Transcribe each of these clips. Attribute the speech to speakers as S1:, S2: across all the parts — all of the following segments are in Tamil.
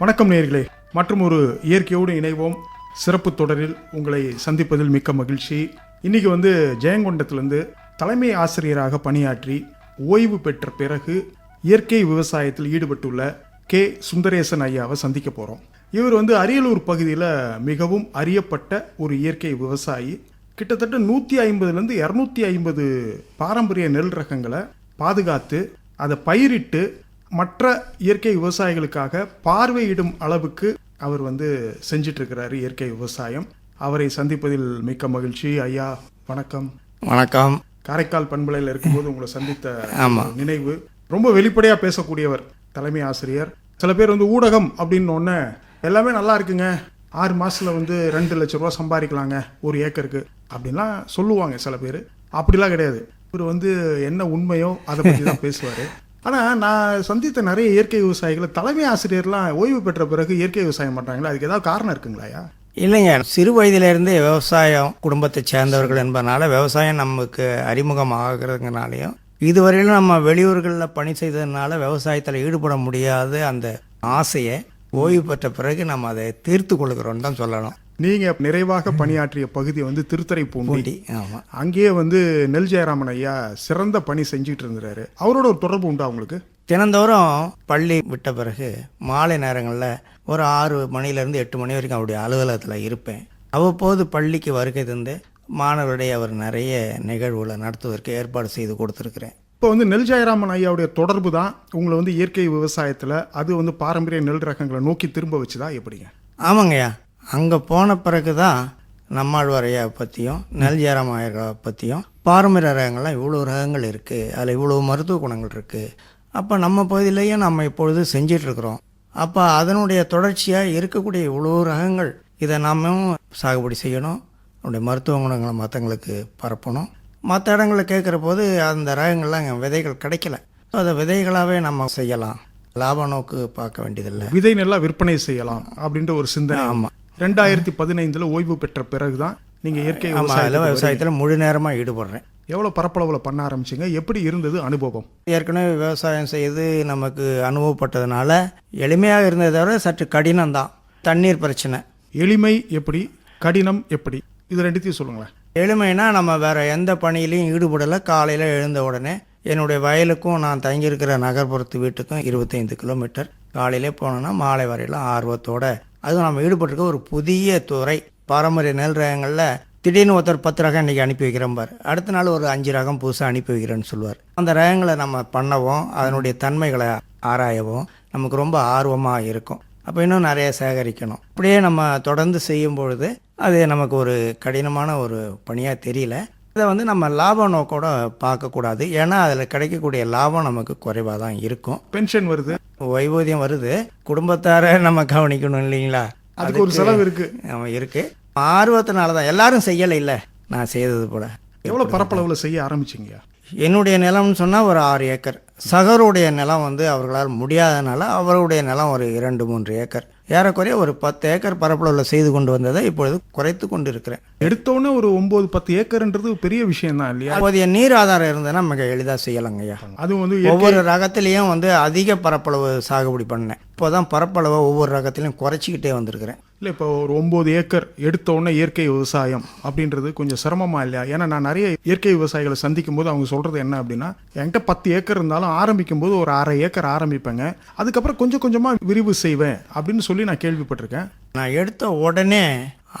S1: வணக்கம் நேர்களே. மற்றும் ஒரு இயற்கையோடு இணைவோம். சிறப்பு தொடரில் உங்களை சந்திப்பதில் மிக்க மகிழ்ச்சி. இன்னைக்கு வந்து ஜெயங்கொண்டத்திலிருந்து தலைமை ஆசிரியராக பணியாற்றி ஓய்வு பெற்ற பிறகு இயற்கை விவசாயத்தில் ஈடுபட்டுள்ள கே. சுந்தரேசன் ஐயாவை சந்திக்க போகிறோம் இவர் வந்து அரியலூர் பகுதியில் மிகவும் அறியப்பட்ட ஒரு இயற்கை விவசாயி. கிட்டத்தட்ட நூற்றி ஐம்பதுலேருந்து இரநூத்தி ஐம்பது பாரம்பரிய நெல் ரகங்களை பாதுகாத்து அதை பயிரிட்டு மற்ற இயற்கை விவசாயிகளுக்காக பார்வையிடும் அளவுக்கு அவர் வந்து செஞ்சிட்டு இருக்கிறாரு இயற்கை விவசாயம். அவரை சந்திப்பதில் மிக்க மகிழ்ச்சி. ஐயா வணக்கம்.
S2: வணக்கம்.
S1: காரைக்கால் பண்பலையில் இருக்கும்போது உங்களை சந்தித்த
S2: ஆமா.
S1: நினைவு. ரொம்ப வெளிப்படையா பேசக்கூடியவர் தலைமை ஆசிரியர். சில பேர் வந்து ஊடகம் அப்படின்னு ஒன்று எல்லாமே நல்லா இருக்குங்க. ஆறு மாசத்துல வந்து ரெண்டு லட்ச ரூபா சம்பாதிக்கலாங்க ஒரு ஏக்கருக்கு. அப்படின்லாம் சொல்லுவாங்க சில பேர். அப்படிலாம் கிடையாது. இவர் வந்து என்ன உண்மையோ அதை பற்றி தான் பேசுவார். ஆனால் நான் சந்தித்த நிறைய இயற்கை விவசாயிகளை தலைமை ஆசிரியர்லாம் ஓய்வு பெற்ற பிறகு இயற்கை விவசாயம் பண்ணுறாங்களா அதுக்கு ஏதாவது காரணம் இருக்குங்களாயா
S2: இல்லைங்க. சிறு வயதிலிருந்தே விவசாயம் குடும்பத்தை சேர்ந்தவர்கள் என்பதனால விவசாயம் நமக்கு அறிமுகம் ஆகிறதுனாலையும் இதுவரையிலும் நம்ம வெளியூர்களில் பணி செய்ததுனால விவசாயத்தில் ஈடுபட முடியாத அந்த ஆசையை ஓய்வு பெற்ற பிறகு நம்ம அதை தீர்த்து கொள்கிறோன்னு தான் சொல்லணும்.
S1: நீங்கள் நிறைவாக பணியாற்றிய பகுதி வந்து திருத்துறைப்பூண்டி
S2: பூண்டி.
S1: அங்கேயே வந்து நெல் ஜெயராமன் ஐயா சிறந்த பணி செஞ்சுட்டு இருந்தாரு. அவரோட ஒரு தொடர்பு உண்டா உங்களுக்கு?
S2: தினந்தோறும் பள்ளி விட்ட பிறகு மாலை நேரங்களில் ஒரு ஆறு மணிலேருந்து எட்டு மணி வரைக்கும் அவருடைய அலுவலகத்தில் இருப்பேன். அவ்வப்போது பள்ளிக்கு வருகை தந்து மாணவருடைய அவர் நிறைய நிகழ்வுகளை நடத்துவதற்கு ஏற்பாடு செய்து கொடுத்துருக்கிறேன்.
S1: இப்போ வந்து நெல் ஜெயராமன் ஐயாவுடைய தொடர்பு தான் உங்களை வந்து இயற்கை விவசாயத்தில் அது வந்து பாரம்பரிய நெல் ரகங்களை நோக்கி திரும்ப வச்சுதா எப்படிங்க?
S2: ஆமாங்கய்யா. அங்கே போன பிறகு தான் நம்மாழ்வார் ஐயா பற்றியும் நெல் ஜெயராம ஐயா பற்றியும் பாரம்பரிய ரகங்கள்லாம் இவ்வளோ ரகங்கள் இருக்குது அதில் இவ்வளோ மருத்துவ குணங்கள் இருக்குது அப்போ நம்ம பகுதியிலையும் நம்ம இப்பொழுது செஞ்சிட்ருக்குறோம் அப்போ அதனுடைய தொடர்ச்சியாக இருக்கக்கூடிய இவ்வளோ ரகங்கள் இதை நாமும் சாகுபடி செய்யணும். அதனுடைய மருத்துவ குணங்களை மற்றவங்களுக்கு பரப்பணும். மற்ற இடங்களில் கேட்குற போது அந்த ரகங்கள்லாம் விதைகள் கிடைக்கல. அதை விதைகளாகவே நம்ம செய்யலாம். லாப நோக்கு பார்க்க வேண்டியதில்லை.
S1: விதை நெல்லா விற்பனை செய்யலாம் அப்படின்ற ஒரு சிந்தனை.
S2: ஆமாம்
S1: ரெண்டாயிரத்தி பதினைந்துல ஓய்வு பெற்ற பிறகுதான் நீங்க இயற்கை
S2: ஆமாம் அதில்
S1: விவசாயத்தில்
S2: முழு நேரமாக ஈடுபடுறேன்.
S1: எவ்வளவு பரப்பளவில் பண்ண ஆரம்பிச்சீங்க? எப்படி இருந்தது அனுபவம்?
S2: ஏற்கனவே விவசாயம் செய்து நமக்கு அனுபவப்பட்டதுனால எளிமையாக இருந்ததை தவிர சற்று கடினம்தான். தண்ணீர் பிரச்சனை.
S1: எளிமை எப்படி? கடினம் எப்படி? இது ரெண்டுத்தையும் சொல்லுங்களேன்.
S2: எளிமைனா நம்ம வேறு எந்த பணியிலையும் ஈடுபடலை. காலையில் எழுந்த உடனே என்னுடைய வயலுக்கும் நான் தங்கியிருக்கிற நகர்ப்புறத்து வீட்டுக்கும் இருபத்தைந்து கிலோமீட்டர். காலையிலே போனோன்னா மாலை வரையிலும் ஆர்வத்தோட அதுவும் நம்ம ஈடுபட்டிருக்க ஒரு புதிய துறை பாரம்பரிய நெல் ரகங்களில் திடீர்னு ஒருத்தர் பத்து ரகம் இன்றைக்கி அனுப்பி வைக்கிறேன் பார். அடுத்த நாள் ஒரு அஞ்சு ரகம் புதுசாக அனுப்பி வைக்கிறேன்னு சொல்லுவார். அந்த ரகங்களை நம்ம பண்ணவும் அதனுடைய தன்மைகளை ஆராயவும் நமக்கு ரொம்ப ஆர்வமாக இருக்கும். அப்போ இன்னும் நிறைய சேகரிக்கணும். அப்படியே நம்ம தொடர்ந்து செய்யும் பொழுது அது நமக்கு ஒரு கடினமான ஒரு பணியாக தெரியல. இதை வந்து நம்ம லாப நோக்கோட பார்க்கக்கூடாது. ஏன்னா அதில் கிடைக்கக்கூடிய லாபம் நமக்கு குறைவாக தான் இருக்கும்.
S1: பென்ஷன் வருது.
S2: ஓய்வூதியம் வருது. குடும்பத்தார நம்ம கவனிக்கணும் இல்லைங்களா?
S1: அதுக்கு ஒரு செலவு இருக்கு.
S2: ஆமாம் இருக்கு. ஆர்வத்தினால தான். எல்லாரும் செய்யலை இல்லை. நான் செய்தது போல.
S1: எவ்வளவு பரப்பளவுல செய்ய ஆரம்பிச்சீங்க
S2: என்னுடைய நிலம்னு சொன்னால் ஒரு ஆறு ஏக்கர். சகருடைய நிலம் வந்து அவர்களால் முடியாதனால அவருடைய நிலம் ஒரு இரண்டு மூன்று ஏக்கர். ஏறக்குறைய ஒரு பத்து ஏக்கர் பரப்பளவில் செய்து கொண்டு வந்ததை இப்பொழுது குறைத்து கொண்டு இருக்கிறேன்
S1: எடுத்தோன்னே ஒரு ஒன்பது பத்து ஏக்கர்ன்றது பெரிய விஷயம் தான் இல்லையா?
S2: அப்போதைய நீர் ஆதாரம் இருந்ததுன்னா மிக எளிதாக செய்யலாங்க ஐயா.
S1: அதுவும் வந்து
S2: ஒவ்வொரு ரகத்திலையும் வந்து அதிக பரப்பளவு சாகுபடி பண்ணேன். இப்போ தான் பரப்பளவை ஒவ்வொரு ரகத்திலையும் குறைச்சிக்கிட்டே வந்திருக்கிறேன்.
S1: இல்லை இப்போ ஒரு ஒம்பது ஏக்கர் எடுத்த உடனே இயற்கை விவசாயம் அப்படின்றது கொஞ்சம் சிரமமாக இல்லையா? ஏன்னா நான் நிறைய இயற்கை விவசாயிகளை சந்திக்கும் போது அவங்க சொல்கிறது என்ன அப்படின்னா என்கிட்ட பத்து ஏக்கர் இருந்தாலும் ஆரம்பிக்கும் போது ஒரு அரை ஏக்கர் ஆரம்பிப்பேங்க. அதுக்கப்புறம் கொஞ்சம் கொஞ்சமாக விரிவு செய்வேன் அப்படின்னு சொல்லி நான் கேள்விப்பட்டிருக்கேன்.
S2: நான் எடுத்த உடனே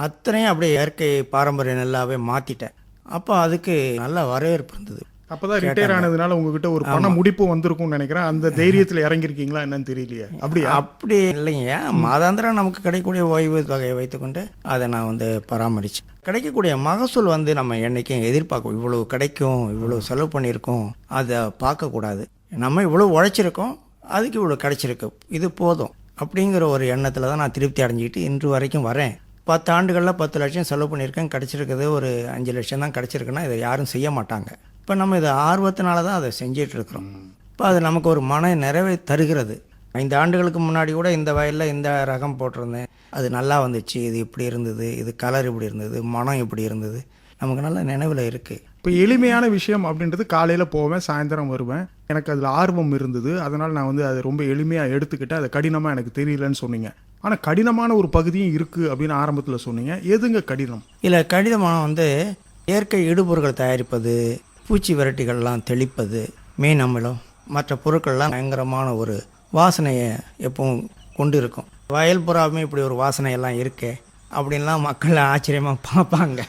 S2: அத்தனையும் அப்படியே இயற்கை பாரம்பரிய நல்லாவே மாற்றிட்டேன் அப்போ அதுக்கு நல்ல வரவேற்பு இருந்தது.
S1: அப்பதான் ரிட்டையர் ஆனதுனால உங்ககிட்ட ஒரு பண முடிப்பு வந்திருக்கும்னு நினைக்கிறேன். அந்த தைரியத்துல இறங்கிருக்கீங்களா என்னன்னு தெரியலையே. அப்படியா?
S2: அப்படி இல்லைங்க. மாதாந்திரம் நமக்கு கிடைக்கக்கூடிய ஓய்வு தொகையை வைத்துக்கொண்டு அதை நான் வந்து பராமரித்தேன் கிடைக்கக்கூடிய மகசூல் வந்து நம்ம என்றைக்கும் எதிர்பார்க்கும். இவ்வளோ கிடைக்கும் இவ்வளோ செலவு பண்ணியிருக்கோம். அதை பார்க்கக்கூடாது. நம்ம இவ்வளோ உழைச்சிருக்கோம் அதுக்கு இவ்வளோ கிடைச்சிருக்கு. இது போதும். அப்படிங்கிற ஒரு எண்ணத்தில் தான் நான் திருப்தி அடைஞ்சிக்கிட்டு இன்று வரைக்கும் வரேன். பத்து ஆண்டுகளில் பத்து லட்சம் செலவு பண்ணியிருக்கேன். கிடச்சிருக்குது. ஒரு அஞ்சு லட்சம் தான் கிடச்சிருக்குன்னா இதை யாரும் செய்ய மாட்டாங்க. இப்போ நம்ம இதை ஆர்வத்தினால தான் அதை செஞ்சிட்டு இருக்கிறோம் இப்போ அது நமக்கு ஒரு மன நிறைவை தருகிறது. ஐந்து ஆண்டுகளுக்கு முன்னாடி கூட இந்த வயலில் இந்த ரகம் போட்டிருந்தேன். அது நல்லா வந்துச்சு இது இப்படி இருந்தது இது கலர் இப்படி இருந்தது மனம் இப்படி இருந்தது. நமக்கு நல்ல நினைவில் இருக்குது
S1: இப்போ எளிமையான விஷயம் அப்படின்றது காலையில் போவேன் சாயந்தரம் வருவேன். எனக்கு அதில் ஆர்வம் இருந்தது. அதனால் நான் வந்து அதை ரொம்ப எளிமையாக எடுத்துக்கிட்டேன். அது கடினமாக எனக்கு தெரியலன்னு சொன்னீங்க. ஆனால் கடினமான ஒரு பகுதியும் இருக்குது அப்படின்னு ஆரம்பத்தில் சொன்னீங்க. எதுங்க கடினம்?
S2: இல்லை கடிதமானம் வந்து இயற்கை இடுபொருட்கள் தயாரிப்பது பூச்சி விரட்டிகள்லாம் தெளிப்பது மீன் அமிலம் மற்ற பொருட்கள்லாம் பயங்கரமான ஒரு வாசனையை எப்பவும் கொண்டு இருக்கும் வயல் புறாவுமே இப்படி ஒரு வாசனையெல்லாம் இருக்கே அப்படின்லாம் மக்கள் ஆச்சரியமாக பார்ப்பாங்க.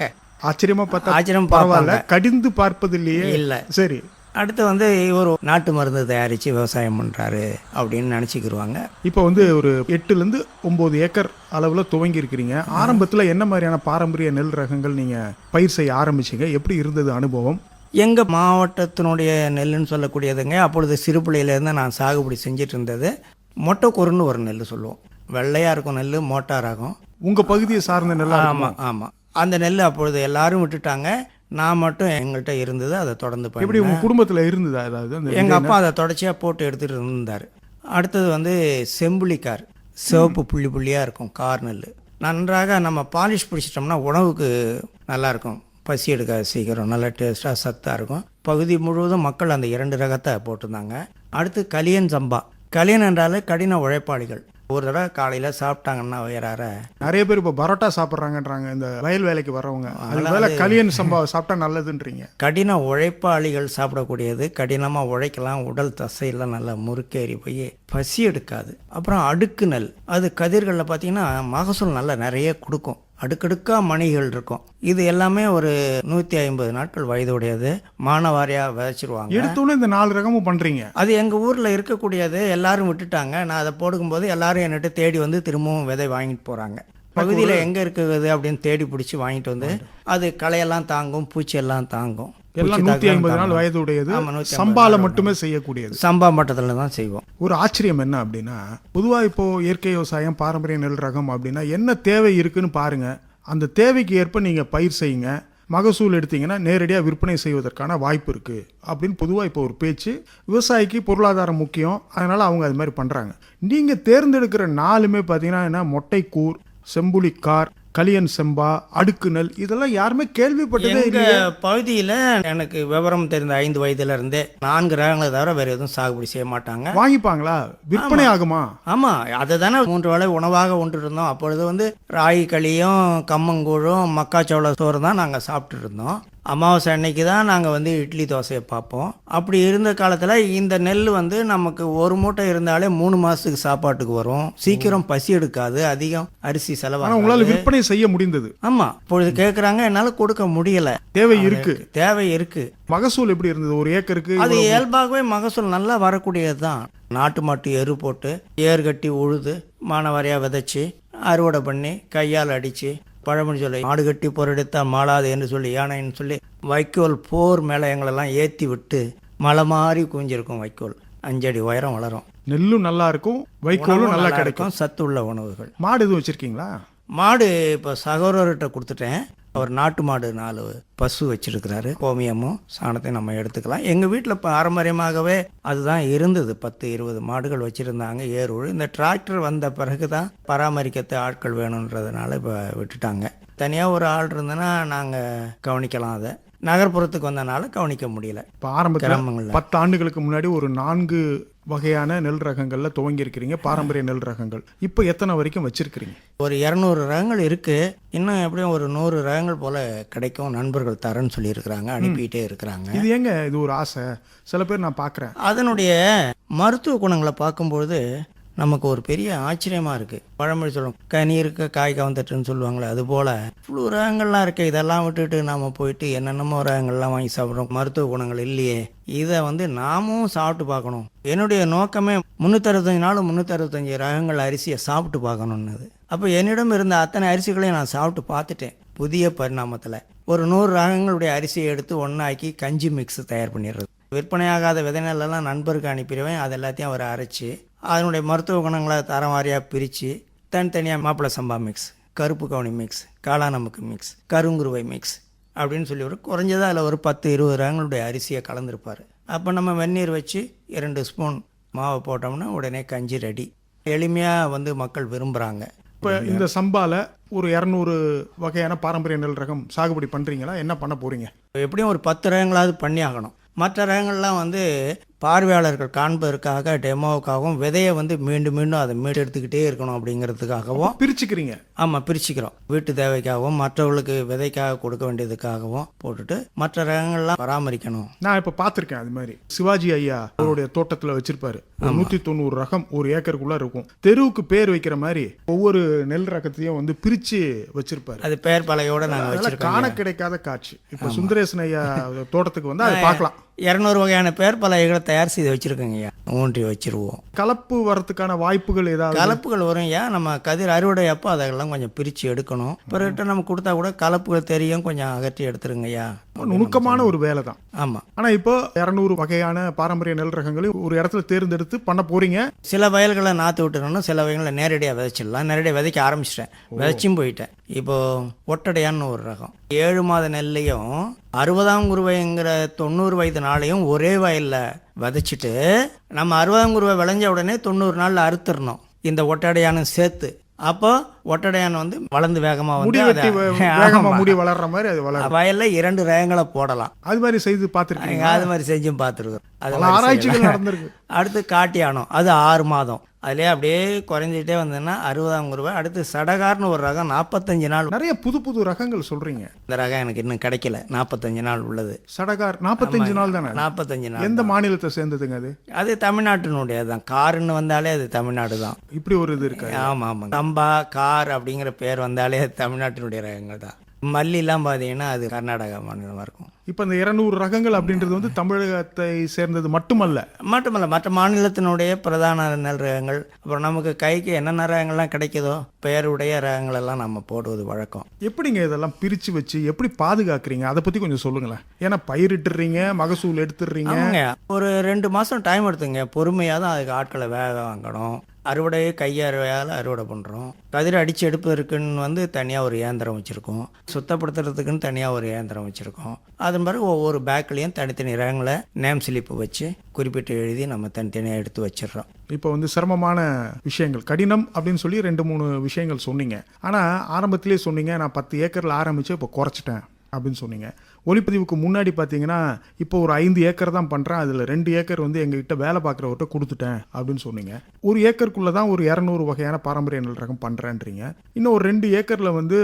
S1: ஆச்சரியமா பார்த்தா
S2: ஆச்சரியம்
S1: பரவாயில்ல கடிந்து பார்ப்பதில்லையே.
S2: இல்லை.
S1: சரி.
S2: அடுத்து வந்து இவர் நாட்டு மருந்து தயாரித்து விவசாயம் பண்ணுறாரு அப்படின்னு நினச்சிக்கிருவாங்க.
S1: இப்போ வந்து ஒரு எட்டுலேருந்து ஒம்பது ஏக்கர் அளவில் துவங்கி இருக்கிறீங்க ஆரம்பத்தில் என்ன மாதிரியான பாரம்பரிய நெல் ரகங்கள் நீங்கள் பயிர் செய்ய ஆரம்பிச்சீங்க? எப்படி இருந்தது அனுபவம்?
S2: எங்கள் மாவட்டத்தினுடைய நெல்லுன்னு சொல்லக்கூடியதுங்க அப்பொழுது சிறுபிள்ளையிலேருந்து நான் சாகுபடி செஞ்சுட்டு இருந்தது மொட்டைக்கூறுன்னு ஒரு நெல் சொல்லுவோம். வெள்ளையாக இருக்கும் நெல் மோட்டா ரகம்.
S1: உங்கள் பகுதியை சார்ந்த நெல்லா
S2: ஆமாம் ஆமாம் அந்த நெல் அப்பொழுது எல்லாரும் விட்டுட்டாங்க. நான் மட்டும் எங்கள்கிட்ட இருந்தது அதை தொடர்ந்து
S1: எப்படி உங்கள் குடும்பத்தில் இருந்ததா ஏதாவது
S2: எங்கள் அப்பா அதை தொடர்ச்சியாக போட்டு எடுத்துகிட்டு இருந்தார். அடுத்தது வந்து செம்புளிக்கார் சிவப்பு புள்ளி புள்ளியாக இருக்கும் கார் நெல் நன்றாக நம்ம பாலிஷ் பிடிச்சிட்டோம்னா உணவுக்கு நல்லாயிருக்கும் பசி எடுக்காது சீக்கிரம் நல்லா டேஸ்ட்டாக சத்தாக இருக்கும். பகுதி முழுவதும் மக்கள் அந்த இரண்டு ரகத்தை போட்டிருந்தாங்க. அடுத்து கலியன் சம்பா. கலியன் என்றாலே கடின உழைப்பாளிகள். ஒரு தடவை காலையில் சாப்பிட்டாங்கன்னா வயிறார
S1: நிறைய பேர் இப்போ பரோட்டா சாப்பிட்றாங்கன்றாங்க இந்த வயல் வேலைக்கு வரவங்க. அது வேலை கலியன் சம்பா சாப்பிட்டா நல்லதுன்றீங்க.
S2: கடின உழைப்பாளிகள் சாப்பிடக்கூடியது. கடினமாக உழைக்கலாம். உடல் தசையெல்லாம் நல்லா முறுக்கேறி போய் பசி எடுக்காது. அப்புறம் அடுக்கு நெல் அது கதிர்களில் பார்த்தீங்கன்னா மகசூல் நல்லா நிறைய கொடுக்கும். அடுக்கடுக்கா மணிகள் இருக்கும். இது எல்லாமே ஒரு நூற்றி ஐம்பது நாட்கள் வயதுடையது. மானவாரியாக விதைச்சிருவாங்க.
S1: எடுத்தோன்னே இந்த நாலு ரகமும் பண்ணுறீங்க
S2: அது எங்கள் ஊரில் இருக்கக்கூடியது எல்லாரும் விட்டுட்டாங்க. நான் அதை போடும்போது எல்லாரும் என்கிட்ட தேடி வந்து திரும்பவும் விதை வாங்கிட்டு போகிறாங்க பகுதியில் எங்கே இருக்குது அப்படின்னு தேடி பிடிச்சி வாங்கிட்டு வந்து அது களையெல்லாம் தாங்கும் பூச்சியெல்லாம் தாங்கும்.
S1: எல்லாம் நூற்றி ஐம்பது நாள். வயது உடையது
S2: ஆமா, 150
S1: சம்பால மட்டுமே செய்யக்கூடியது.
S2: சம்பா மட்டத்தில் தான் செய்வோம்.
S1: ஒரு ஆச்சரியம் என்ன அப்படின்னா பொதுவாக இப்போ இயற்கை விவசாயம் பாரம்பரிய நெல் ரகம் அப்படின்னா என்ன தேவை இருக்குன்னு பாருங்க. அந்த தேவைக்கு ஏற்ப நீங்கள் பயிர் செய்யுங்க. மகசூல் எடுத்தீங்கன்னா நேரடியாக விற்பனை செய்வதற்கான வாய்ப்பு இருக்குது அப்படின்னு பொதுவாக இப்போ ஒரு பேச்சு. விவசாயிக்கு பொருளாதாரம் முக்கியம். அதனால் அவங்க அது மாதிரி பண்ணுறாங்க நீங்கள் தேர்ந்தெடுக்கிற நாலுமே பார்த்தீங்கன்னா என்ன? மொட்டைக்கூர் செம்புலிக்கார் கலியன் செம்பா அடுக்கு நெல் இதெல்லாம் யாருமே கேள்விப்பட்டதே இல்லை
S2: பகுதியில் எனக்கு விவரம் தெரிந்த ஐந்து வயதுல இருந்தே நான்கு ரகங்களை தவிர வேற எதுவும் சாகுபடி செய்ய மாட்டாங்க.
S1: வாங்கிப்பாங்களா? விற்பனை ஆகுமா?
S2: ஆமா அதை தானே மூன்று வேளை உணவாக உண்டு இருந்தோம் அப்பொழுது வந்து ராகி களியும் கம்மங்கூழும் மக்காச்சோள சோறு தான் நாங்கள் சாப்பிட்டு இருந்தோம் அமாவாசை அன்னைக்கு தான் நாங்கள் வந்து இட்லி தோசையை பார்ப்போம். அப்படி இருந்த காலத்தில் இந்த நெல் வந்து நமக்கு ஒரு மூட்டை இருந்தாலே மூணு மாதத்துக்கு சாப்பாட்டுக்கு வரும். சீக்கிரம் பசி எடுக்காது அதிகம் அரிசி செலவாகும்
S1: உங்களால் விற்பனை செய்ய முடிந்தது.
S2: ஆமாம் இப்பொழுது கேட்குறாங்க என்னால் கொடுக்க முடியல.
S1: தேவை இருக்கு.
S2: தேவை இருக்கு.
S1: மகசூல் எப்படி இருந்தது? ஒரு ஏக்கருக்கு
S2: அது இயல்பாகவே மகசூல் நல்லா வரக்கூடியது தான் நாட்டு மாட்டு எரு போட்டு ஏர் கட்டி உழுது மானவாரியாக விதைச்சி அறுவடை பண்ணி கையால் அடித்து பழமொழி சொல்லி மாடு கட்டி பொருடெடுத்தால் மாளாது என்று சொல்லி யானைன்னு சொல்லி வைக்கோல் போர் மேலே எங்களெல்லாம் ஏற்றி விட்டு மலை மாதிரி குஞ்சிருக்கும் வைக்கோல். அஞ்சடி உயரம் வளரும்.
S1: நெல்லும் நல்லா இருக்கும் வைக்கோலும் நல்லா கிடைக்கும்.
S2: சத்து உள்ள உணவுகள்.
S1: மாடு எதுவும் வச்சிருக்கீங்களா?
S2: மாடு இப்போ சகோதரர்கிட்ட கொடுத்துட்டேன். அவர் நாட்டு மாடு நாலு பசு வச்சிருக்கிறாரு. கோமியமும் சாணத்தையும் நம்ம எடுத்துக்கலாம். எங்கள் வீட்டில் பாரம்பரியமாகவே அதுதான் இருந்தது. பத்து இருபது மாடுகள் வச்சுருந்தாங்க ஏறுழு இந்த டிராக்டர் வந்த பிறகு தான் பராமரிக்கத்து ஆட்கள் வேணுன்றதுனால இப்போ விட்டுட்டாங்க. தனியாக ஒரு ஆள் இருந்ததுன்னா நாங்கள் கவனிக்கலாம் அதை. நகர்ப்புறத்துக்கு வந்தனால கவனிக்க முடியல.
S1: இப்போ ஆரம்பத்தில்
S2: கிராமங்கள்ல.
S1: பத்து ஆண்டுகளுக்கு முன்னாடி ஒரு நான்கு வகையான நெல் ரகங்கள்ல துவங்கி இருக்கிறீங்க பாரம்பரிய நெல் ரகங்கள். இப்போ எத்தனை வரைக்கும் வச்சிருக்கிறீங்க?
S2: ஒரு இரநூறு ரகங்கள் இருக்குது இன்னும் எப்படியும் ஒரு நூறு ரகங்கள் போல் கிடைக்கும் நண்பர்கள் தரேன்னு சொல்லியிருக்கிறாங்க அனுப்பிட்டே இருக்கிறாங்க.
S1: இது ஏங்க? இது ஒரு ஆசை. சில பேர் நான் பார்க்குறேன்.
S2: அதனுடைய மருத்துவ குணங்களை பார்க்கும்பொழுது நமக்கு ஒரு பெரிய ஆச்சரியமாக இருக்குது பழமொழி சொல்லுவோம் கனி இருக்க காய் கவர்ந்துட்டுன்னு சொல்லுவாங்களே அது போல். இவ்வளோ ரகங்கள்லாம் இருக்குது இதெல்லாம் விட்டுட்டு நாம் போயிட்டு என்னென்னமோ ரகங்கள்லாம் வாங்கி சாப்பிட்றோம். மருத்துவ குணங்கள் இல்லையே. இதை வந்து நாமும் சாப்பிட்டு பார்க்கணும். என்னுடைய நோக்கமே முந்நூற்றறுபத்தஞ்சு நாள் முந்நூற்றறுபத்தஞ்சு ரகங்கள் அரிசியை சாப்பிட்டு பார்க்கணுன்னது அப்போ என்னிடம் இருந்த அத்தனை அரிசிகளையும் நான் சாப்பிட்டு பார்த்துட்டேன். புதிய பரிணாமத்தில். ஒரு நூறு ரகங்களுடைய அரிசியை எடுத்து ஒன்றாக்கி கஞ்சி மிக்ஸ் தயார் பண்ணிடுறது. விற்பனையாகாத விதைநெல்லாம் நண்பருக்கு அனுப்பிடுவேன். அது எல்லாத்தையும் அவர் அரைச்சி அதனுடைய மருத்துவ குணங்களை தரம் வாரியாக பிரித்து தனித்தனியாக மாப்பிள்ளை சம்பா மிக்ஸ் கருப்பு கவுனி மிக்ஸ் காளாநமுக்கு மிக்ஸ் கருங்குருவை மிக்ஸ் அப்படின்னு சொல்லி ஒரு குறைஞ்சது அதில் ஒரு பத்து இருபது ரகங்களுடைய அரிசியை கலந்துருப்பார். அப்போ நம்ம வெந்நீர் வச்சு இரண்டு ஸ்பூன் மாவை போட்டோம்னா உடனே கஞ்சி ரெடி எளிமையாக வந்து மக்கள் விரும்புகிறாங்க
S1: இப்போ இந்த சம்பால ஒரு இரநூறு வகையான பாரம்பரிய நெல் ரகம் சாகுபடி பண்றீங்களா? என்ன பண்ண போறீங்க?
S2: எப்படியும் ஒரு பத்து ரகங்களாவது பண்ணி ஆகணும். மற்ற ரகங்கள்லாம் வந்து பார்வையாளர்கள் காண்பதற்காக டெமோவுக்காகவும் விதையை வந்து மீண்டும் மீண்டும் அதை மீட்டெடுத்துக்கிட்டே இருக்கணும் அப்படிங்கிறதுக்காகவும்
S1: பிரிச்சுக்கிறீங்க.
S2: ஆமாம் பிரிச்சுக்கிறோம். வீட்டு தேவைக்காகவும் மற்றவர்களுக்கு விதைக்காக கொடுக்க வேண்டியதுக்காகவும் போட்டுட்டு மற்ற ரகங்கள்லாம் பராமரிக்கணும்.
S1: நான் இப்போ பார்த்துருக்கேன் அது மாதிரி. சிவாஜி ஐயா அவருடைய தோட்டத்தில் வச்சிருப்பாரு. நூற்றி தொண்ணூறு ரகம் ஒரு ஏக்கருக்குள்ள இருக்கும். தெருவுக்கு பேர் வைக்கிற மாதிரி ஒவ்வொரு நெல் ரகத்தையும் வந்து பிரிச்சு வச்சிருப்பாரு.
S2: அது பெயர் பலகையோட நாங்கள்
S1: காண கிடைக்காத காட்சி. இப்போ சுந்தரேசன் ஐயா தோட்டத்துக்கு வந்து அதை பார்க்கலாம்.
S2: இரநூறு வகையான பெயர் பலகைகளை தயார் செய்து வச்சுருக்கோங்க ஐயா. ஊன்றி வச்சிருவோம்.
S1: கலப்பு வரதுக்கான வாய்ப்புகள் ஏதாவது?
S2: கலப்புகள் வரும் ஐயா. நம்ம கதிர் அறுவடை அப்போ அதெல்லாம் கொஞ்சம் பிரித்து எடுக்கணும். பிறகு நம்ம கொடுத்தா கூட கலப்புகள் தெரியும். கொஞ்சம் அகற்றி எடுத்துருங்க ஐயா.
S1: நுணுக்கமான ஒரு வேலை தான்.
S2: ஆமாம்
S1: ஆனா இப்போ இரநூறு வகையான பாரம்பரிய நெல் ரகங்களை ஒரு இடத்துல தேர்ந்தெடுத்து பண்ண போறீங்க.
S2: சில வயல்களை நாற்று விட்டுறணும் சில வயல்களை நேரடியாக விதைச்சிடலாம். நேரடியாக விதைக்க ஆரம்பிச்சிட்டேன். விதைச்சும் போயிட்டேன். இப்போ ஒட்டடையான்னு ஒரு ரகம். ஏழு மாத நெல்லையும் அறுபதாம் குருவைங்கிற தொண்ணூறு வயது நாளையும் ஒரே வயலில் விதைச்சிட்டு நம்ம அறுபதாம் குருவை விளைஞ்ச உடனே தொண்ணூறு நாளில் அறுத்துடணும். இந்த ஒட்டடையானும் சேர்த்து அப்போ ஒட்டடையான் வந்து வளர்ந்து வேகமாக
S1: முடி
S2: வந்து
S1: வெட்டி. முடி வளர்ற மாதிரி அது வளரும்.
S2: வயல்ல இரண்டு ரகங்களை போடலாம்.
S1: அது மாதிரி செய்து பார்த்துருக்கீங்க
S2: அது மாதிரி செஞ்சும் பார்த்துருக்கோம். அது
S1: பல
S2: மாதிரி
S1: ஆராய்ச்சிகள். நடந்திருக்கு.
S2: அடுத்து காட்டியானம். அது ஆறு மாதம். அதுலேயே அப்படியே குறைஞ்சிட்டே வந்ததுன்னா அறுபதாம் ரூபாய் அடுத்து சடகார்னு ஒரு ரகம் நாற்பத்தஞ்சு நாள்.
S1: நிறைய புது புது ரகங்கள் சொல்றீங்க.
S2: இந்த ரகம் எனக்கு இன்னும் கிடைக்கல. நாற்பத்தஞ்சு நாள் உள்ளது.
S1: சடகார் நாற்பத்தஞ்சு நாள் தானே?
S2: நாற்பத்தஞ்சு நாள்
S1: எந்த மாநிலத்தை சேர்ந்ததுங்க அது?
S2: அது தமிழ்நாட்டினுடைய தான் காருன்னு வந்தாலே அது தமிழ்நாடு தான்
S1: இப்படி ஒரு இது இருக்கு
S2: ஆமாம் ஆமாம் சம்பா கார் அப்படிங்கிற பேர் வந்தாலே அது தமிழ்நாட்டினுடைய ரகங்கள் தான் மல்லிலாம் பார்த்தீங்கன்னா அது கர்நாடகா மாநிலமாக இருக்கும்.
S1: இப்போ இந்த இருநூறு ரகங்கள் அப்படின்றது வந்து தமிழகத்தை சேர்ந்தது மட்டுமல்ல.
S2: மட்டுமல்ல மற்ற மாநிலத்தினுடைய பிரதான நெல் ரகங்கள் அப்புறம் நமக்கு கைக்கு என்னென்ன ரகங்கள்லாம் கிடைக்குதோ பெயருடைய ரகங்கள் எல்லாம் நம்ம போடுவது வழக்கம்.
S1: எப்படிங்க இதெல்லாம் பிரிச்சு வச்சு எப்படி பாதுகாக்கிறீங்க? அதை பத்தி கொஞ்சம் சொல்லுங்களேன். ஏன்னா பயிரிட்டுறீங்க மகசூல் எடுத்துடுறீங்க
S2: ஒரு ரெண்டு மாதம் டைம் எடுத்துங்க. பொறுமையாக தான் அதுக்கு ஆட்களை வேக வாங்கணும் அறுவடையை கையறுவையால் அறுவடை பண்ணுறோம் கதிர் அடித்து எடுப்பதற்குன்னு வந்து தனியாக ஒரு இயந்திரம் வச்சுருக்கோம். சுத்தப்படுத்துறதுக்குன்னு தனியாக ஒரு இயந்திரம் வச்சுருக்கோம். அதன் பிறகு ஒவ்வொரு பேக்லேயும் தனித்தனி ரகங்களை நேம் ஸ்லிப்பு வச்சு குறிப்பிட்டு எழுதி நம்ம தனித்தனியாக எடுத்து வச்சிடுறோம்.
S1: இப்போ வந்து சிரமமான விஷயங்கள் கடினம் அப்படின்னு சொல்லி ரெண்டு மூணு விஷயங்கள் சொன்னீங்க. ஆனால் ஆரம்பத்திலே சொன்னீங்க நான் பத்து ஏக்கரில் ஆரம்பித்து இப்போ குறைச்சிட்டேன் அப்படின்னு சொன்னீங்க. ஒளிப்பதிவுக்கு முன்னாடி பார்த்தீங்கன்னா இப்போ ஒரு ஐந்து ஏக்கர் தான் பண்ணுறேன் அதில் ரெண்டு ஏக்கர் வந்து எங்ககிட்ட வேலை பார்க்குறவர்கிட்ட கொடுத்துட்டேன் அப்படின்னு சொன்னீங்க. ஒரு ஏக்கருக்குள்ளே தான் ஒரு இரநூறு வகையான பாரம்பரிய நெல் ரகம் பண்ணுறேன்றீங்க இன்னும் ஒரு ரெண்டு ஏக்கரில் வந்து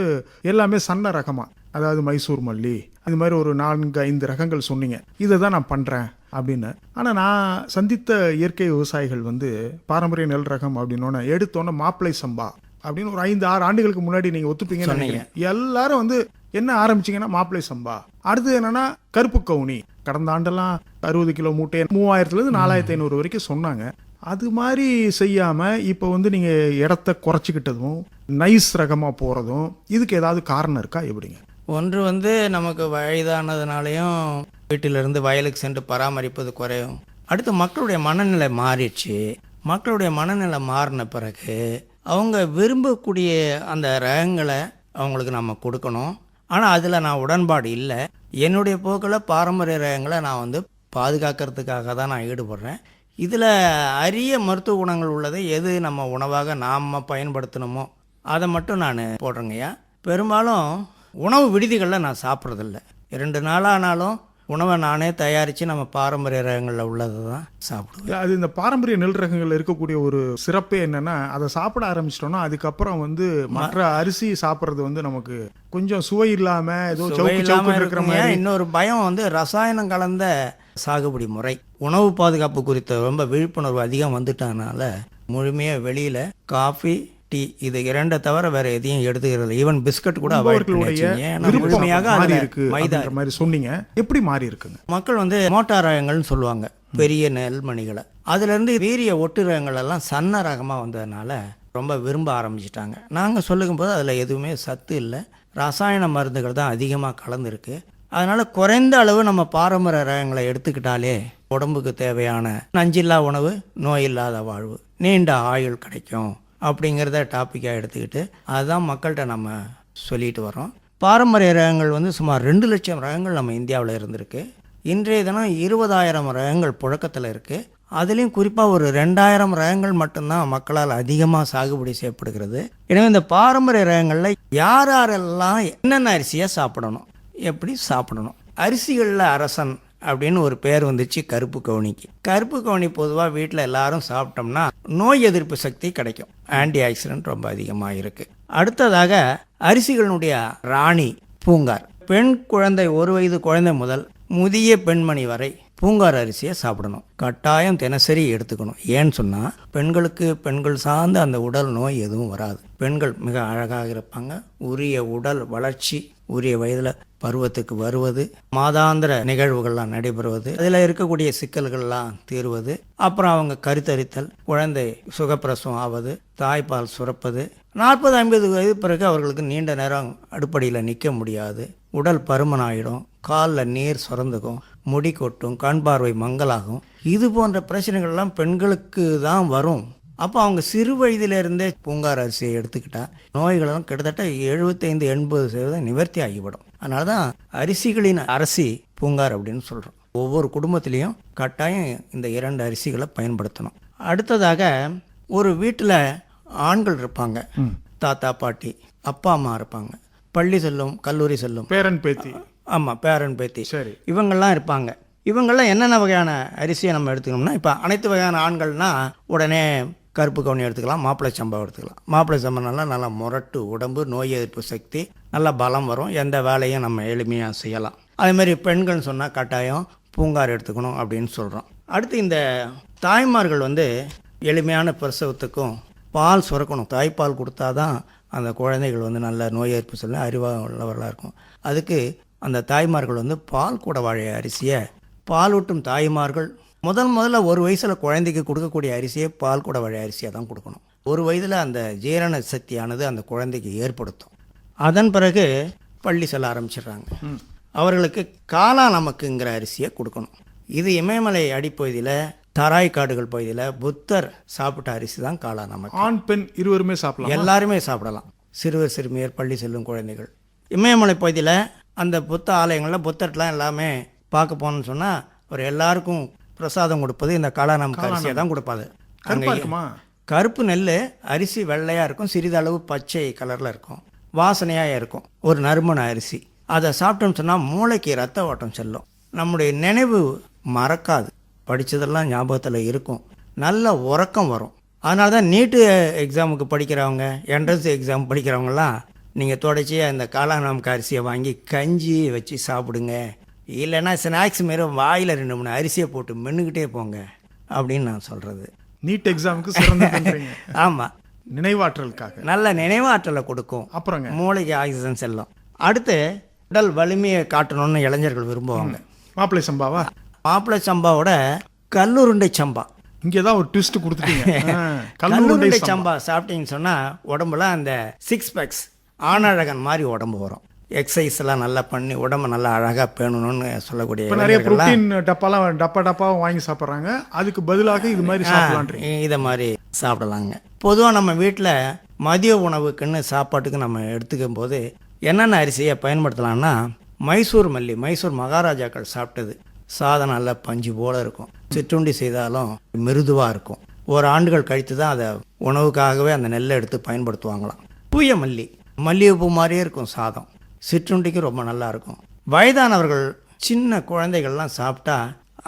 S1: எல்லாமே சன்ன ரகமாக அதாவது மைசூர் மல்லி இது மாதிரி ஒரு நான்கு ஐந்து ரகங்கள் சொன்னீங்க. இதை தான் நான் பண்ணுறேன் அப்படின்னு. ஆனால் நான் சந்தித்த இயற்கை விவசாயிகள் வந்து பாரம்பரிய நெல் ரகம் அப்படின்னோடனே எடுத்தோன்னே மாப்பிளை சம்பா அப்படின்னு ஒரு ஐந்து ஆறு ஆண்டுகளுக்கு முன்னாடி நீங்கள் ஒத்துப்பீங்கன்னு. நினைக்கிறேன். எல்லாரும் வந்து என்ன ஆரம்பிச்சீங்கன்னா மாப்பிளை சம்பா. அடுத்தது என்னன்னா கருப்பு கவுனி. கடந்த ஆண்டெல்லாம் அறுபது கிலோ மூட்டை மூவாயிரத்துலேருந்து நாலாயிரத்தி ஐநூறு வரைக்கும் சொன்னாங்க. அது மாதிரி செய்யாமல் இப்போ வந்து நீங்கள் இடத்த குறைச்சிக்கிட்டதும் நைஸ் ரகமாக போகிறதும் இதுக்கு ஏதாவது காரணம் இருக்கா? எப்படிங்க?
S2: ஒன்று வந்து நமக்கு வயதானதுனாலையும் வீட்டிலிருந்து வயலுக்கு சென்று பராமரிப்பது குறையும். அடுத்து மக்களுடைய மனநிலை மாறிடுச்சு. மக்களுடைய மனநிலை மாறின பிறகு அவங்க விரும்பக்கூடிய அந்த ரகங்களை அவங்களுக்கு நம்ம கொடுக்கணும். ஆனால் அதில் நான் உடன்பாடு இல்லை. என்னுடைய போக்கில் பாரம்பரிய ரகங்களை நான் வந்து பாதுகாக்கிறதுக்காக தான் நான் ஈடுபடுறேன். இதில் அரிய மருத்துவ குணங்கள் உள்ளதை எது நம்ம உணவாக நாம் பயன்படுத்தணுமோ அதை மட்டும் நான் போடுறேங்கய்யா. பெரும்பாலும் உணவு விடுதிகளில் நான் சாப்பிட்றதில்ல. இரண்டு நாளானாலும் உணவை நானே தயாரித்து நம்ம பாரம்பரிய ரகங்களில் உள்ளதை தான் சாப்பிடுவேன்
S1: இல்ல, அது இந்த பாரம்பரிய நெல் ரகங்கள்ல இருக்கக்கூடிய ஒரு சிறப்பே என்னன்னா அதை சாப்பிட ஆரம்பிச்சிட்டோம்னா அதுக்கப்புறம் வந்து மற்ற அரிசி சாப்பிட்றது வந்து நமக்கு கொஞ்சம் சுவை இல்லாம ஏதோ
S2: இல்லாமல்
S1: இருக்கிற மாதிரி.
S2: இன்னொரு பயம் வந்து ரசாயனம் கலந்த சாகுபடி முறை. உணவு பாதுகாப்பு குறித்த ரொம்ப விழிப்புணர்வு அதிகம் வந்துட்டதுனால முழுமையாக வெளியில் காஃபி டீ இது இரண்டை தவிர வேற எதையும் எடுத்துக்கிறது ஈவன் பிஸ்கட் கூட முழுமையாக
S1: இருக்கு.
S2: மைதா
S1: மாதிரி சொன்னீங்க. எப்படி மாறி இருக்குங்க
S2: மக்கள் வந்து மோட்டார் ரகங்கள்னு சொல்லுவாங்க. பெரிய நெல்மணிகளை. அதுலேருந்து வீரிய ஒட்டு ரகங்கள் எல்லாம் சன்ன ரகமாக வந்ததுனால ரொம்ப விரும்ப ஆரம்பிச்சிட்டாங்க. நாங்கள் சொல்லும்போது அதில் எதுவுமே சத்து இல்லை. ரசாயன மருந்துகள் தான் அதிகமாக கலந்துருக்கு. அதனால் குறைந்த அளவு நம்ம பாரம்பரிய ரகங்களை எடுத்துக்கிட்டாலே உடம்புக்கு தேவையான நஞ்சில்லா உணவு நோய் இல்லாத வாழ்வு நீண்ட ஆயுள் கிடைக்கும். அப்படிங்கிறத டாப்பிக்காக எடுத்துக்கிட்டு அதுதான் மக்கள்கிட்ட நம்ம சொல்லிட்டு வரோம் பாரம்பரிய ரகங்கள் வந்து சுமார் ரெண்டு லட்சம் ரகங்கள் நம்ம இந்தியாவில் இருந்திருக்கு. இன்றைய தினம் இருபதாயிரம் ரகங்கள் புழக்கத்தில் இருக்குது அதுலேயும் குறிப்பாக ஒரு ரெண்டாயிரம் ரகங்கள் மட்டும்தான் மக்களால் அதிகமாக சாகுபடி செய்யப்படுகிறது. எனவே இந்த பாரம்பரிய ரகங்களில் யார் யாரெல்லாம் என்னென்ன அரிசியாக சாப்பிடணும் எப்படி சாப்பிடணும் அரிசிகளில் அரசன் அப்படின்னு ஒரு பேர் வந்துச்சு கருப்பு கவுனிக்கு. கருப்பு கவுனி பொதுவாக வீட்டில் எல்லாரும் சாப்பிட்டோம்னா நோய் எதிர்ப்பு சக்தி கிடைக்கும். ஆன்டி ஆக்சிடென்ட் ரொம்ப அதிகமாக இருக்குது அடுத்ததாக அரிசிகளினுடைய ராணி பூங்கார். பெண் குழந்தை ஒரு வயது குழந்தை முதல் முதிய பெண்மணி வரை பூங்கார் அரிசியை சாப்பிடணும். கட்டாயம் தினசரி எடுத்துக்கணும். ஏன்னு சொன்னால் பெண்களுக்கு பெண்கள் சார்ந்த அந்த உடல் நோய் எதுவும் வராது. பெண்கள் மிக அழகாக இருப்பாங்க. உரிய உடல் வளர்ச்சி உரிய வயதில் பருவத்துக்கு வருவது மாதாந்திர நிகழ்வுகள்லாம் நடைபெறுவது அதில் இருக்கக்கூடிய சிக்கல்கள்லாம் தீர்வது அப்புறம் அவங்க கருத்தரித்தல் குழந்தை சுகப்பிரசவம் ஆவது தாய்ப்பால் சுரப்பது நாற்பது ஐம்பது வயது பிறகு அவர்களுக்கு நீண்ட நேரம் அடுப்படியில் நிற்க முடியாது. உடல் பருமனாயிடும். காலில் நீர் சுரந்துக்கும் முடி கொட்டும் கண் பார்வை மங்கலாகும். இது போன்ற பிரச்சனைகள்லாம் பெண்களுக்கு தான் வரும். அப்போ அவங்க சிறு வயதிலிருந்தே பூங்கார் அரிசியை எடுத்துக்கிட்டா நோய்களெல்லாம் கிட்டத்தட்ட எழுபத்தைந்து எண்பது சதவீதம் நிவர்த்தி ஆகிவிடும். அதனால தான் அரிசிகளின் அரசி பூங்கார் அப்படின்னு சொல்கிறோம் ஒவ்வொரு குடும்பத்திலையும் கட்டாயம் இந்த இரண்டு அரிசிகளை பயன்படுத்தணும். அடுத்ததாக ஒரு வீட்டில் ஆண்கள் இருப்பாங்க. தாத்தா பாட்டி அப்பா அம்மா இருப்பாங்க. பள்ளி செல்லும் கல்லூரி செல்லும்.
S1: பேரன் பேத்தி.
S2: ஆமாம் பேரன் பேத்தி.
S1: சரி.
S2: இவங்கெல்லாம் இருப்பாங்க. இவங்கெல்லாம் என்னென்ன வகையான அரிசியை நம்ம எடுத்துக்கணும்னா இப்போ அனைத்து வகையான ஆண்கள்னா உடனே கருப்பு கவுனி எடுத்துக்கலாம் மாப்பிள்ளை சம்பா எடுத்துக்கலாம். மாப்பிள்ளை சம்பா நல்லா நல்லா முரட்டு உடம்பு நோய் எதிர்ப்பு சக்தி நல்லா பலம் வரும். எந்த வேலையும் நம்ம எளிமையாக செய்யலாம். அதேமாதிரி பெண்கள்னு சொன்னால் கட்டாயம் பூங்கார் எடுத்துக்கணும் அப்படின்னு சொல்கிறோம் அடுத்து இந்த தாய்மார்கள் வந்து எளிமையான பிரசவத்துக்கும் பால் சுரக்கணும். தாய்ப்பால் கொடுத்தா தான் அந்த குழந்தைகள் வந்து நல்ல நோய் எதிர்ப்பு சொல்ல அறிவாக உள்ளவர்களாக இருக்கும். அதுக்கு அந்த தாய்மார்கள் வந்து பால் கூட வாழை அரிசியை பாலூட்டும் தாய்மார்கள் முதல் முதல்ல ஒரு வயசில் குழந்தைக்கு கொடுக்கக்கூடிய அரிசியை பால் கூட வாழை அரிசியை தான் கொடுக்கணும். ஒரு வயதில் அந்த ஜீரண சக்தியானது அந்த குழந்தைக்கு ஏற்படுத்தும். அதன் பிறகு பள்ளி செல்ல ஆரம்பிச்சிடுறாங்க. அவர்களுக்கு காலா நமக்குங்கிற அரிசியை கொடுக்கணும். இது இமயமலை அடிப்பகுதியில் தராய் காடுகள் பகுதியில் புத்தர் சாப்பிட்ட அரிசி தான் காலா நமக்கு.
S1: ஆண் பெண் இருவருமே சாப்பிடலாம்?
S2: எல்லாருமே சாப்பிடலாம். சிறுவர் சிறுமியர் பள்ளி செல்லும் குழந்தைகள். இமயமலை பகுதியில் அந்த புத்த ஆலயங்களில் புத்தர்லாம் எல்லாமே பார்க்க போனோம்னு சொன்னால் அவர் எல்லாருக்கும் பிரசாதம் கொடுப்பது இந்த காளாநாம அரிசியை தான் கொடுப்பாது
S1: கருப்பு
S2: நெல் அரிசி வெள்ளையாக இருக்கும் சிறிதளவு பச்சை கலரில் இருக்கும் வாசனையாக இருக்கும். ஒரு நறுமண அரிசி. அதை சாப்பிட்டோம்னு சொன்னால் மூளைக்கு ரத்த ஓட்டம் செல்லும். நம்முடைய நினைவு மறக்காது. படித்ததெல்லாம் ஞாபகத்தில் இருக்கும். நல்ல உறக்கம் வரும். அதனால தான் நீட்டு எக்ஸாமுக்கு படிக்கிறவங்க என்ட்ரன்ஸ் எக்ஸாம் படிக்கிறவங்கலாம் நீங்கள் தொடர்ச்சியாக இந்த காளாநாமக்கு அரிசியை வாங்கி கஞ்சி வச்சு சாப்பிடுங்க. இல்லைன்னா ஸ்நாக்ஸ் மாரி வாயில் ரெண்டு மூணு அரிசியை போட்டு மென்னுக்கிட்டே போங்க அப்படின்னு நான் சொல்கிறது
S1: நீட் எக்ஸாமுக்கு
S2: ஆமாம்
S1: நினைவாற்றலுக்காக.
S2: நல்ல நினைவாற்றலை கொடுக்கும்.
S1: அப்புறங்க.
S2: மூளைக்கு ஆக்சிஜன் செல்லும். அடுத்து உடல் வலிமையை காட்டணும்னு இளைஞர்கள் விரும்புவாங்க.
S1: மாப்பிள்ளை சம்பாவா?
S2: மாப்பிள்ளை சம்பாவோட கல்லுருண்டை சம்பா.
S1: இங்கே தான் ஒரு ட்விஸ்ட் கொடுத்துட்டீங்க. கல்லுருண்டை சம்பா.
S2: சாப்பிட்டீங்கன்னு சொன்னால் உடம்புல அந்த சிக்ஸ் பேக்ஸ் ஆணழகன் மாதிரி உடம்பு வரும். எக்ஸசைஸ் எல்லாம் நல்லா பண்ணி உடம்ப நல்லா அழகாக பேணணும்னு சொல்லக்கூடிய
S1: நிறைய புரோட்டீன் டப்பாலாம் டப்பா டப்பாவும் வாங்கி சாப்பிட்றாங்க. அதுக்கு பதிலாக இது மாதிரி சாப்பிடலான்றீங்க
S2: இதை மாதிரி சாப்பிடலாங்க. பொதுவாக நம்ம வீட்டில் மதிய உணவுக்குன்னு சாப்பாட்டுக்கு நம்ம எடுத்துக்கும் போது என்னென்ன அரிசியை பயன்படுத்தலாம்னா மைசூர் மல்லி மைசூர் மகாராஜாக்கள் சாப்பிட்டது. சாதம் நல்லா பஞ்சு போல இருக்கும். சிற்றுண்டி செய்தாலும் மிருதுவாக இருக்கும். ஒரு ஆண்டுகள் கழித்து தான் அதை உணவுக்காகவே அந்த நெல்லை எடுத்து பயன்படுத்துவாங்களாம். தூய மல்லி. மல்லிகைப்பூ மாதிரியே இருக்கும் சாதம். சிற்றுண்டிக்கு ரொம்ப நல்லா இருக்கும் வயதானவர்கள் சின்ன குழந்தைகள்லாம் சாப்பிட்டா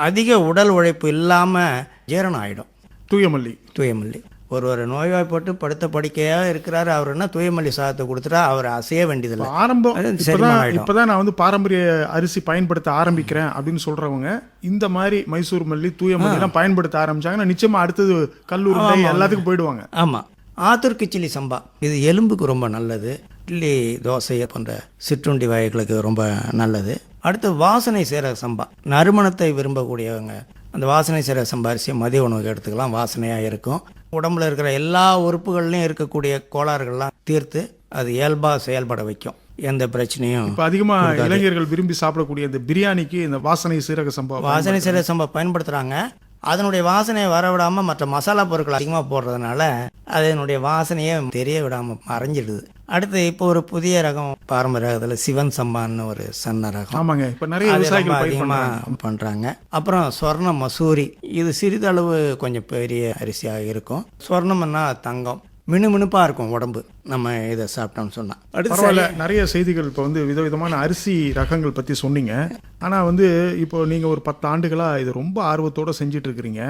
S2: அதிக உடல் உழைப்பு இல்லாமல் ஜீரணம் ஆகிடும்
S1: தூயமல்லி.
S2: தூயமல்லி. ஒருவர் நோய்வாய்ப்பட்டு படுத்த படுக்கையாக இருக்கிறாரு அவருன்னா தூயமல்லி சாதத்தை கொடுத்துட்டா அவர் அசைய வேண்டியதில்லை.
S1: ஆரம்பம்
S2: ஆயிடும்.
S1: இப்பதான் நான் வந்து பாரம்பரிய அரிசி பயன்படுத்த ஆரம்பிக்கிறேன் அப்படின்னு சொல்றவங்க இந்த மாதிரி மைசூர் மல்லி தூய மல்லி எல்லாம் பயன்படுத்த ஆரம்பிச்சாங்கன்னா நிச்சயமா அடுத்தது கல்லூரி எல்லாத்துக்கும் போயிடுவாங்க.
S2: ஆமாம். ஆத்தூர் கிச்சிலி சம்பா. இது எலும்புக்கு ரொம்ப நல்லது. இட்லி தோசை போன்ற சிற்றுண்டி வகைகளுக்கு ரொம்ப நல்லது. அடுத்து வாசனை சேர சம்பா. நறுமணத்தை விரும்பக்கூடியவங்க அந்த வாசனை சேர சம்பா அரிசியை மதிய உணவுக்கு எடுத்துக்கலாம். வாசனையாக இருக்கும். உடம்புல இருக்கிற எல்லா உறுப்புகள்லையும் இருக்கக்கூடிய கோளாறுகள்லாம் தீர்த்து அது இயல்பாக செயல்பட வைக்கும். எந்த பிரச்சனையும்
S1: இப்ப அதிகமா இளைஞர்கள் விரும்பி சாப்பிடக்கூடிய இந்த பிரியாணிக்கு இந்த வாசனை சீரக சம்பா
S2: வாசனை சேர சம்பா பயன்படுத்துகிறாங்க அதனுடைய வாசனையை வரவிடாமல் மற்ற மசாலா பொருட்கள் அதிகமாக போடுறதுனால அதனுடைய வாசனையே தெரிய விடாமல் மறைஞ்சிடுது. அடுத்து இப்போ ஒரு புதிய ரகம் பாரம்பரிய ரகத்தில் சிவன் சம்பான்னு ஒரு சன்ன ரகம்.
S1: ஆமாங்க. இப்ப நிறைய
S2: அதிகமாக பண்ணுறாங்க அப்புறம் சொர்ண மசூரி. இது சிறிதளவு கொஞ்சம் பெரிய அரிசியாக இருக்கும். சொர்ணம்னா தங்கம். மினுமினுப்பாக இருக்கும் உடம்பு. நம்ம இதை சாப்பிட்டோம்னு சொன்னால்
S1: பரவாயில்ல. நிறைய செய்திகள் இப்போ வந்து விதவிதமான அரிசி ரகங்கள் பற்றி சொன்னீங்க. ஆனால் வந்து இப்போ நீங்கள் ஒரு பத்து ஆண்டுகளாக இது ரொம்ப ஆர்வத்தோட செஞ்சுட்டு இருக்கிறீங்க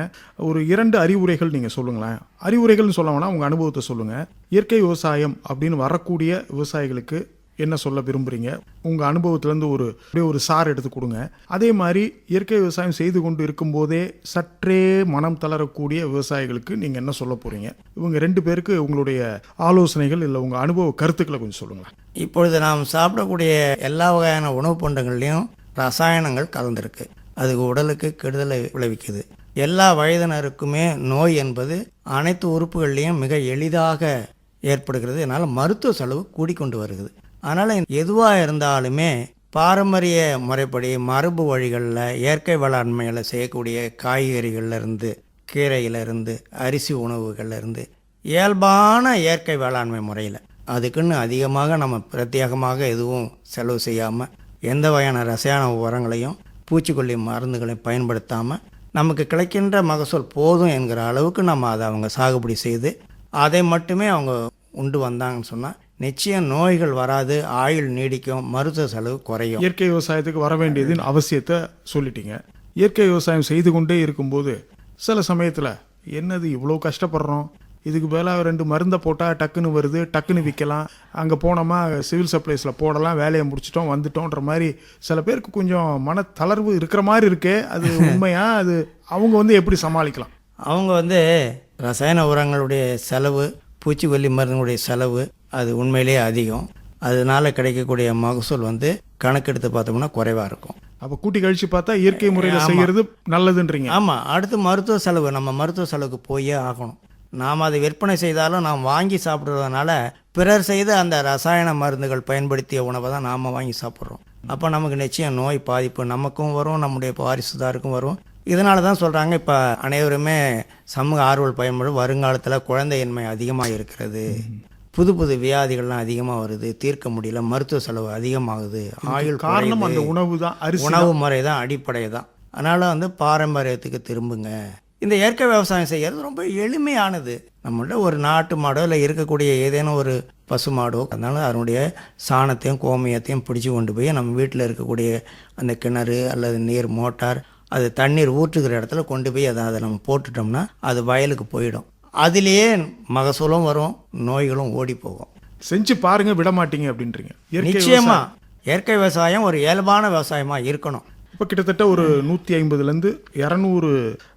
S1: ஒரு இரண்டு அறிவுரைகள் நீங்கள் சொல்லுங்களேன். அறிவுரைகள்னு சொல்ல வேணாம் உங்கள் அனுபவத்தை சொல்லுங்கள் இயற்கை விவசாயம் அப்படின்னு வரக்கூடிய விவசாயிகளுக்கு என்ன சொல்ல விரும்புகிறீங்க உங்கள் அனுபவத்திலேருந்து ஒரு அப்படியே ஒரு சார் எடுத்து கொடுங்க. அதே மாதிரி இயற்கை விவசாயம் செய்து கொண்டு இருக்கும்போதே சற்றே மனம் தளரக்கூடிய விவசாயிகளுக்கு நீங்கள் என்ன சொல்ல போகிறீங்க இவங்க ரெண்டு பேருக்கு உங்களுடைய ஆலோசனைகள் இல்லை உங்கள் அனுபவ கருத்துக்களை கொஞ்சம் சொல்லுங்களேன்
S2: இப்பொழுது நாம் சாப்பிடக்கூடிய எல்லா வகையான உணவுப் பண்டங்கள்லையும் ரசாயனங்கள் கலந்துருக்கு. அது உடலுக்கு கெடுதலை விளைவிக்குது. எல்லா வயதினருக்குமே நோய் என்பது அனைத்து உறுப்புகள்லையும் மிக எளிதாக ஏற்படுகிறது. இதனால் மருத்துவ செலவு கூடிக்கொண்டு வருகிறது. அதனால் எதுவாக இருந்தாலுமே பாரம்பரிய முறைப்படி மரபு வழிகளில் இயற்கை வேளாண்மைகளை செய்யக்கூடிய காய்கறிகள்லேருந்து கீரையிலேருந்து அரிசி உணவுகள்லேருந்து இயல்பான இயற்கை வேளாண்மை முறையில். அதுக்குன்னு அதிகமாக நம்ம பிரத்யேகமாக எதுவும் செலவு செய்யாமல் எந்த வகையான ரசாயன உரங்களையும் பூச்சிக்கொல்லி மருந்துகளையும் பயன்படுத்தாமல் நமக்கு கிடைக்கின்ற மகசூல் போதும் என்கிற அளவுக்கு நம்ம அதை அவங்க சாகுபடி செய்து அதை மட்டுமே அவங்க உண்டு வந்தாங்கன்னு சொன்னால் நிச்சயம் நோய்கள் வராது ஆயுள் நீடிக்கும் மருத்துவ செலவு குறையும்.
S1: இயற்கை விவசாயத்துக்கு வர வேண்டியதின் அவசியத்தை சொல்லிட்டீங்க. இயற்கை விவசாயம் செய்து கொண்டே இருக்கும்போது சில சமயத்தில் என்னது இவ்வளோ கஷ்டப்படுறோம்? இதுக்கு பதிலாக ரெண்டு மருந்தை போட்டால் டக்குன்னு வருது டக்குன்னு விற்கலாம் அங்கே போனோமா சிவில் சப்ளைஸில் போடலாம் வேலையை முடிச்சிட்டோம் வந்துட்டோன்ற மாதிரி சில பேருக்கு கொஞ்சம் மன தளர்வு இருக்கிற மாதிரி இருக்கே அது உண்மையா? அது அவங்க வந்து எப்படி சமாளிக்கலாம்?
S2: அவங்க வந்து ரசாயன உரங்களுடைய செலவு பூச்சிக்கொல்லி மருந்துடைய செலவு அது உண்மையிலேயே அதிகம். அதனால கிடைக்கக்கூடிய மகசூல் வந்து கணக்கெடுத்து பார்த்தோம்னா குறைவாக இருக்கும்.
S1: அப்போ கூட்டி கழிச்சு பார்த்தா இயற்கை முறையில் செய்யறது நல்லதுன்றீங்க.
S2: ஆமாம் அடுத்து மருத்துவ செலவு. நம்ம மருத்துவ செலவுக்கு போயே ஆகணும். நாம் அதை விற்பனை செய்தாலும் நாம் வாங்கி சாப்பிட்றதுனால பிறர் செய்த அந்த ரசாயன மருந்துகள் பயன்படுத்திய உணவை தான் நாம் வாங்கி சாப்பிட்றோம். அப்போ நமக்கு நிச்சயம் நோய் பாதிப்பு நமக்கும் வரும் நம்முடைய வாரிசுதாருக்கும் வரும். இதனால தான் சொல்கிறாங்க இப்போ அனைவருமே சமூக ஆர்வல் பயன்படும். வருங்காலத்தில் குழந்தையின்மை அதிகமாக இருக்கிறது. புது புது வியாதிகள்லாம் அதிகமாக வருது. தீர்க்க முடியல. மருத்துவ செலவு அதிகமாகுது. ஆயுள்
S1: காரணம். அந்த உணவு தான். அரிசி
S2: உணவு முறை தான் அடிப்படை தான். அதனால் வந்து பாரம்பரியத்துக்கு திரும்புங்க. இந்த இயற்கை விவசாயம் செய்கிறது ரொம்ப எளிமையானது. நம்மள்ட்ட ஒரு நாட்டு மாடோ இல்லை இருக்கக்கூடிய ஏதேனும் ஒரு பசு மாடோ அதனால அதனுடைய சாணத்தையும் கோமியத்தையும் பிடிச்சி கொண்டு போய் நம்ம வீட்டில் இருக்கக்கூடிய அந்த கிணறு அல்லது நீர் மோட்டார் அது தண்ணீர் ஊற்றுகிற இடத்துல கொண்டு போய் அதை அதை நம்ம போட்டுட்டோம்னா அது வயலுக்கு போயிடும். அதிலேயே மகசூலும் வரும் நோய்களும் ஓடி போகும்.
S1: செஞ்சு பாருங்க விட மாட்டீங்க அப்படின்றீங்க.
S2: நிச்சயமா. இயற்கை விவசாயம் ஒரு இயல்பான விவசாயமாக இருக்கணும்.
S1: இப்போ கிட்டத்தட்ட ஒரு நூற்றி ஐம்பதுலேருந்து இரநூறு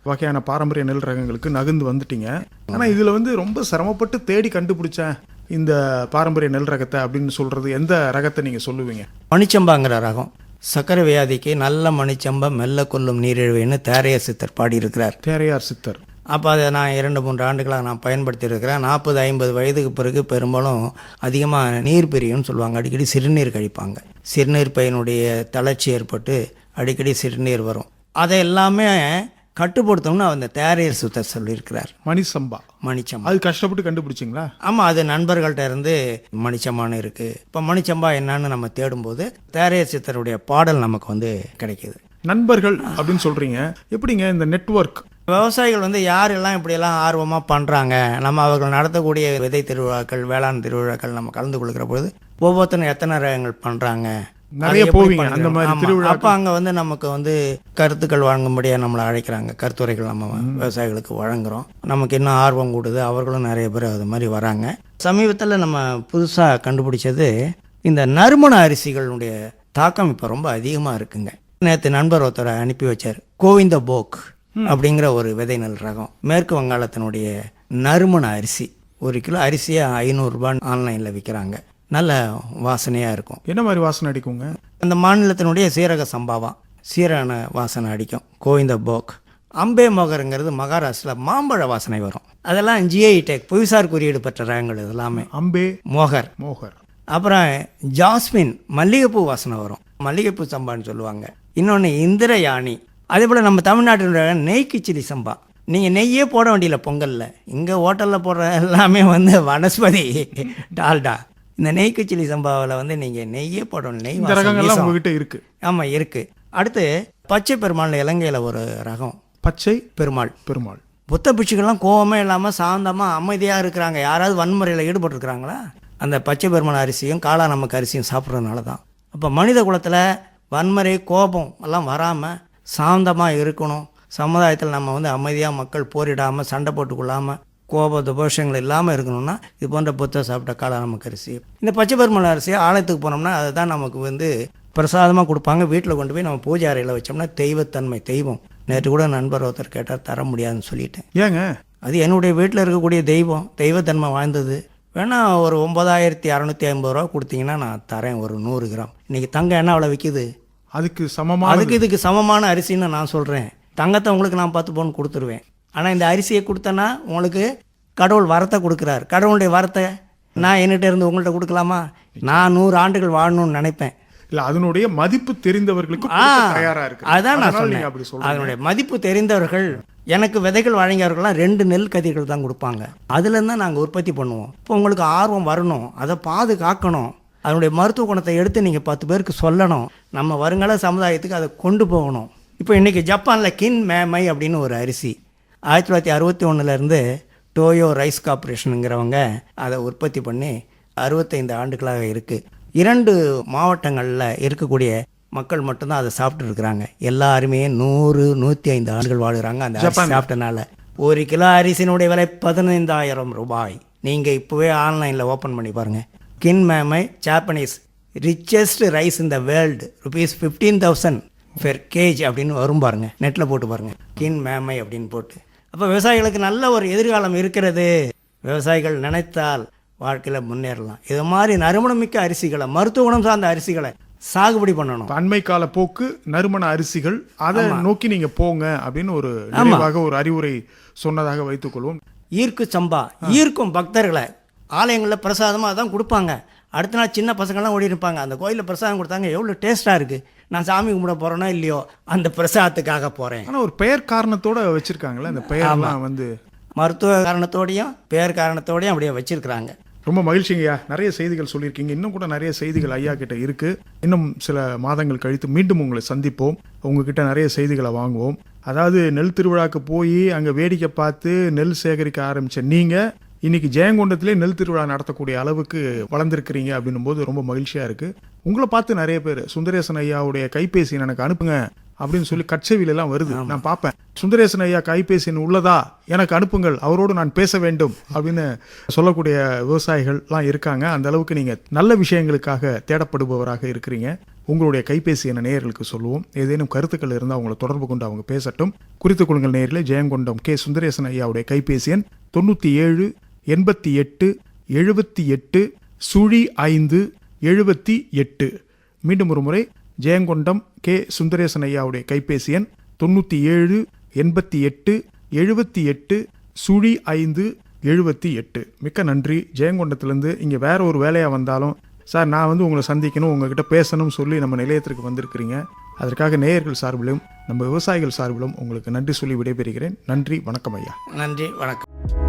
S1: வகையான பாரம்பரிய நெல் ரகங்களுக்கு நகர்ந்து வந்துட்டீங்க. ஆனால் இதில் வந்து ரொம்ப சிரமப்பட்டு தேடி கண்டுபிடிச்சேன் இந்த பாரம்பரிய நெல் ரகத்தை அப்படின்னு சொல்றது. எந்த ரகத்தை நீங்கள் சொல்லுவீங்க?
S2: மணிச்சம்பாங்கிற ரகம். சர்க்கரை வியாதிக்கு நல்ல மணிச்சம்பா மெல்ல கொல்லும் நீரிழிவுன்னு தேரைய சித்தர் பாடியிருக்கிறார்.
S1: தேரையார் சித்தர்.
S2: அப்போ அதை நான் இரண்டு மூன்று ஆண்டுகளாக நான் பயன்படுத்தியிருக்கிறேன். நாற்பது ஐம்பது வயதுக்கு பிறகு பெரும்பாலும் அதிகமாக நீர் பிரியும்னு சொல்லுவாங்க. அடிக்கடி சிறுநீர் கழிப்பாங்க. சிறுநீர் பையனுடைய தளர்ச்சி ஏற்பட்டு அடிக்கடி சிறுநீர் வரும். அதை எல்லாமே கட்டுப்படுத்தணும்னு அந்த தேரையர் சுத்தர் சொல்லியிருக்கிறார்.
S1: மணி சம்பா
S2: மணிச்சம்பா.
S1: அது கஷ்டப்பட்டு கண்டுபிடிச்சிங்களா?
S2: ஆமாம் அது நண்பர்கள்ட்ட இருந்து மணிச்சம்பான்னு இருக்குது இப்போ மணிச்சம்பா என்னன்னு நம்ம தேடும்போது தேரையர் சித்தருடைய பாடல் நமக்கு வந்து கிடைக்கிது.
S1: நண்பர்கள் அப்படின்னு சொல்றீங்க. எப்படிங்க இந்த நெட்வொர்க்?
S2: விவசாயிகள் வந்து யாரெல்லாம் இப்படியெல்லாம் ஆர்வமாக பண்ணுறாங்க நம்ம அவர்கள் நடத்தக்கூடிய விதை திருவிழாக்கள் வேளாண் திருவிழாக்கள் நம்ம கலந்து கொள்கிற பொழுது ஒவ்வொருத்தரும் எத்தனை ரகங்கள் பண்ணுறாங்க
S1: நிறைய போவீங்க. அந்த மாதிரி திருவிழா
S2: அப்போ அங்கே வந்து நமக்கு வந்து கருத்துக்கள் வழங்கும்படியாக நம்மளை அழைக்கிறாங்க. கருத்துரைகள் நம்ம விவசாயிகளுக்கு வழங்குறோம். நமக்கு இன்னும் ஆர்வம் கூடுது. அவர்களும் நிறைய பேர் அது மாதிரி வராங்க. சமீபத்தில் நம்ம புதுசாக கண்டுபிடிச்சது இந்த நறுமண அரிசிகளுடைய தாக்கம் இப்போ ரொம்ப அதிகமாக இருக்குங்க. நேற்று நண்பர் ஒருத்தரை அனுப்பி வச்சார். கோவிந்த போக் அப்படிங்கிற ஒரு விதை நெல் ரகம். மேற்கு வங்காளத்தினுடைய நறுமண அரிசி. ஒரு கிலோ அரிசியை ஐநூறுரூபா ஆன்லைனில் விற்கிறாங்க நல்ல வாசனையாக இருக்கும்.
S1: என்ன மாதிரி வாசனை அடிக்குங்க?
S2: அந்த மாநிலத்தினுடைய சீரக சம்பாவா சீரக வாசனை அடிக்கும். கோவிந்த போக் அம்பே மோகருங்கிறது மகாராஷ்டிரில் மாம்பழ வாசனை வரும். அதெல்லாம் ஜிஐ டெக் புவிசார் குறியீடு பெற்ற ரகங்கள் எல்லாமே
S1: அம்பே
S2: மோகர்.
S1: மோகர்.
S2: அப்புறம் ஜாஸ்மின் மல்லிகைப்பூ வாசனை வரும். மல்லிகைப்பூ சம்பான்னு சொல்லுவாங்க. இன்னொன்று இந்திரயானி. அதே போல் நம்ம தமிழ்நாட்டினுடைய நெய் கிச்சிலி சம்பா. நீங்கள் நெய்யே போட வேண்டியல பொங்கலில். இங்கே ஹோட்டலில் போடுற எல்லாமே வந்து வனஸ்பதி டால்டா. இந்த நெய் கிச்சிலி சம்பாவில் வந்து நீங்கள் நெய்யே போடணும் நெய்
S1: ரகங்கள்லாம். உங்ககிட்ட இருக்கு.
S2: ஆமாம் இருக்குது அடுத்து பச்சை பெருமாள் இலங்கையில் ஒரு ரகம்.
S1: பச்சை
S2: பெருமாள்.
S1: பெருமாள்.
S2: புத்த பிட்சுக்கெல்லாம் கோவமே இல்லாமல் சாந்தமாக அமைதியாக இருக்கிறாங்க. யாராவது வன்முறையில் ஈடுபட்டிருக்கிறாங்களா? அந்த பச்சை பெருமாள் அரிசியும் காளா நமக்கு அரிசியும் சாப்பிட்றதுனால தான் அப்போ மனித குலத்தில் வன்முறை கோபம் எல்லாம் வராமல் சாந்தமாக இருக்கணும். சமுதாயத்தில் நம்ம வந்து அமைதியாக மக்கள் போரிடாமல் சண்டை போட்டுக்கொள்ளாமல் கோப துபோஷங்கள் இல்லாமல் இருக்கணும்னா இது போன்ற புத்த சாப்பிட்ட காளா நமக்கு அரிசி இந்த பச்சை பெருமாள் அரிசி ஆலயத்துக்கு போனோம்னா அதுதான் நமக்கு வந்து பிரசாதமாக கொடுப்பாங்க. வீட்டில் கொண்டு போய் நம்ம பூஜை அறையில் வச்சோம்னா தெய்வத்தன்மை தெய்வம். நேற்று கூட நண்பர் ஒருத்தர் கேட்டார் தர முடியாதுன்னு சொல்லிட்டேன்.
S1: ஏங்க?
S2: அது என்னுடைய வீட்டில் இருக்கக்கூடிய தெய்வம் தெய்வத்தன்மை வாழ்ந்தது வேணா ஒரு ஒன்பதாயிரத்தி அறநூற்றி ஐம்பது ரூபா கொடுத்தீங்கன்னா நான் தரேன் ஒரு நூறு கிராம். இன்னைக்கு தங்கம் என்ன அவ்வளோ விற்கிது
S1: அதுக்கு சமமான
S2: அதுக்கு இதுக்கு சமமான அரிசின்னு நான் சொல்கிறேன் தங்கத்தை உங்களுக்கு நான் பத்து பவுன் கொடுத்துருவேன். ஆனால் இந்த அரிசியை கொடுத்தேன்னா உங்களுக்கு கடவுள் வரத்தை கொடுக்குறாரு. கடவுளுடைய வரத்தை நான் என்னகிட்ட இருந்து உங்கள்கிட்ட கொடுக்கலாமா? நான் நூறு ஆண்டுகள் வாழணும்னு நினைப்பேன்.
S1: இல்ல அதனுடைய மதிப்பு தெரிந்தவர்களுக்கு
S2: ஆ
S1: கொடுக்க தயாரா இருக்கு.
S2: அதான் நான் சொன்னேன்.
S1: அப்படி சொல்றீங்க.
S2: அதனுடைய மதிப்பு தெரிந்தவர்கள் எனக்கு விதைகள் வழங்கியவர்கள்லாம் ரெண்டு நெல் கதிர்கள் தான் கொடுப்பாங்க. அதுலேருந்து தான் நாங்கள் உற்பத்தி பண்ணுவோம். இப்போ உங்களுக்கு ஆர்வம் வரணும். அதை பாதுகாக்கணும். அதனுடைய மருத்துவ குணத்தை எடுத்து நீங்கள் பத்து பேருக்கு சொல்லணும். நம்ம வருங்கால சமுதாயத்துக்கு அதை கொண்டு போகணும். இப்போ இன்றைக்கி ஜப்பானில் கின் மேமை அப்படின்னு ஒரு அரிசி. ஆயிரத்தி தொள்ளாயிரத்தி அறுபத்தி ஒன்றுலேருந்து டோயோ ரைஸ் கார்பரேஷனுங்கிறவங்க அதை உற்பத்தி பண்ணி அறுபத்தைந்து ஆண்டுகளாக இருக்குது இரண்டு மாவட்டங்களில் இருக்கக்கூடிய மக்கள் மட்டும்தான் அதை சாப்பிட்டு இருக்கிறாங்க. எல்லாருமே நூறு நூற்றி ஐந்து ஆண்டுகள் வாழுறாங்க அந்த சாப்பிட்டனால. ஒரு கிலோ அரிசியினுடைய விலை பதினைந்தாயிரம் ரூபாய். நீங்கள் இப்போவே ஆன்லைனில் ஓப்பன் பண்ணி பாருங்கள் Kinmemai Japanese richest rice in the world rupees fifteen thousand per kg அப்படின்னு வரும் பாருங்க. நெட்டில் போட்டு பாருங்க. கின் மேமை அப்படின்னு போட்டு. அப்போ விவசாயிகளுக்கு நல்ல ஒரு எதிர்காலம் இருக்கிறது. விவசாயிகள் நினைத்தால் வாழ்க்கையில் முன்னேறலாம். இது மாதிரி நறுமணமிக்க அரிசிகளை மருத்துவ குணம் சார்ந்த அரிசிகளை சாகுபடி பண்ணணும்.
S1: அண்மை கால போக்கு நறுமண அரிசிகள் அதை நோக்கி நீங்க போங்க அப்படின்னு ஒரு நிறைவாக ஒரு அறிவுரை சொன்னதாக வைத்துக் கொள்வோம்
S2: ஈர்க்கு சம்பா ஈர்க்கும் பக்தர்களை ஆலயங்களில் பிரசாதமாக தான் கொடுப்பாங்க. அடுத்த நாள் சின்ன பசங்கள்லாம் ஓடி இருப்பாங்க. அந்த கோயிலில் பிரசாதம் கொடுத்தாங்க. எவ்வளோ டேஸ்ட்டாக இருக்குது நான் சாமி கும்பிட போகிறேனோ இல்லையோ அந்த பிரசாதத்துக்காக போகிறேன்
S1: ஆனா ஒரு பெயர் காரணத்தோட வச்சிருக்காங்கல்ல அந்த பெயர்லாம் வந்து.
S2: மருத்துவ காரணத்தோடையும் பேர் காரணத்தோடையும் அப்படியே வச்சிருக்கிறாங்க.
S1: ரொம்ப மகிழ்ச்சிங்கய்யா. நிறைய செய்திகள் சொல்லியிருக்கீங்க. இன்னும் கூட நிறைய செய்திகள் ஐயா கிட்ட இருக்கு. இன்னும் சில மாதங்கள் கழித்து மீண்டும் உங்களை சந்திப்போம். உங்ககிட்ட நிறைய செய்திகளை வாங்குவோம். அதாவது நெல் திருவிழாக்கு போய் அங்க வேடிக்கை பார்த்து நெல் சேகரிக்க ஆரம்பிச்ச நீங்க இன்னைக்கு ஜெயங்கொண்டத்திலே நெல் திருவிழா நடத்தக்கூடிய அளவுக்கு வளர்ந்துருக்கிறீங்க அப்படின்னும் போது ரொம்ப மகிழ்ச்சியா இருக்கு. உங்களை பார்த்து நிறைய பேர் சுந்தரேசன் ஐயாவுடைய கைபேசி எனக்கு அனுப்புங்க அப்படின்னு சொல்லி கட்செவில எல்லாம் வருது. நான் பார்ப்பேன். சுந்தரேசன் ஐயா கைபேசி எண் உள்ளதா? எனக்கு அனுப்புங்கள். அவரோடு நான் பேச வேண்டும் அப்படின்னு சொல்லக்கூடிய விவசாயிகள்லாம் இருக்காங்க. அந்த அளவுக்கு நீங்க நல்ல விஷயங்களுக்காக தேடப்படுபவராக இருக்கிறீங்க. உங்களுடைய கைபேசி என நேயர்களுக்கு சொல்லுவோம். ஏதேனும் கருத்துக்கள் இருந்தால் அவங்களை தொடர்பு கொண்டு அவங்க பேசட்டும். குறித்துக் கொள்ளுங்கள் நேயர்களே. ஜெயங்கொண்டம் கே. சுந்தரேசன் ஐயாவுடைய கைபேசி எண் தொண்ணூற்றி ஏழு எண்பத்தி எட்டு எழுபத்தி எட்டு சுழி ஐந்து எழுபத்தி எட்டு. மீண்டும் ஒரு முறை ஜெயங்கொண்டம் கே. சுந்தரேசன் ஐயாவுடைய கைபேசி எண் தொண்ணூற்றி ஏழு எண்பத்தி எட்டு எழுபத்தி எட்டு சுழி ஐந்து எழுபத்தி எட்டு. மிக்க நன்றி. ஜெயங்கொண்டத்திலேருந்து இங்கே வேற ஒரு வேலையாக வந்தாலும் சார் நான் வந்து உங்களை சந்திக்கணும் உங்ககிட்ட பேசணும்னு சொல்லி நம்ம நிலையத்திற்கு வந்திருக்கிறீங்க. அதற்காக நேயர்கள் சார்பிலும் நம்ம விவசாயிகள் சார்பிலும் உங்களுக்கு நன்றி சொல்லி விடைபெறுகிறேன். நன்றி. வணக்கம் ஐயா.
S2: நன்றி. வணக்கம்.